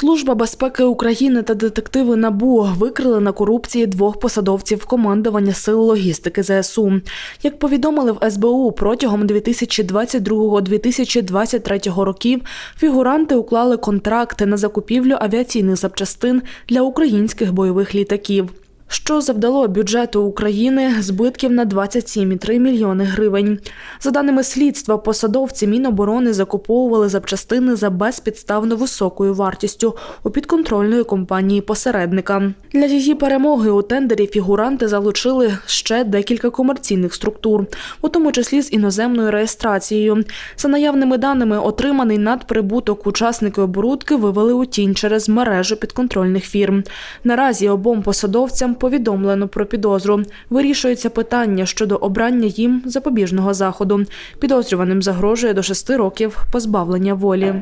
Служба безпеки України та детективи НАБУ викрили на корупції двох посадовців командування сил логістики ЗСУ. Як повідомили в СБУ, протягом 2022-2023 років фігуранти уклали контракти на закупівлю авіаційних запчастин для українських бойових літаків. Що завдало бюджету України збитків на 27,3 мільйони гривень. За даними слідства, посадовці Міноборони закуповували запчастини за безпідставно високою вартістю у підконтрольної компанії посередника. Для її перемоги у тендері фігуранти залучили ще декілька комерційних структур, у тому числі з іноземною реєстрацією. За наявними даними, отриманий надприбуток учасники оборудки вивели у тінь через мережу підконтрольних фірм. Наразі обом посадовцям повідомлено про підозру. Вирішується питання щодо обрання їм запобіжного заходу. Підозрюваним загрожує до шести років позбавлення волі.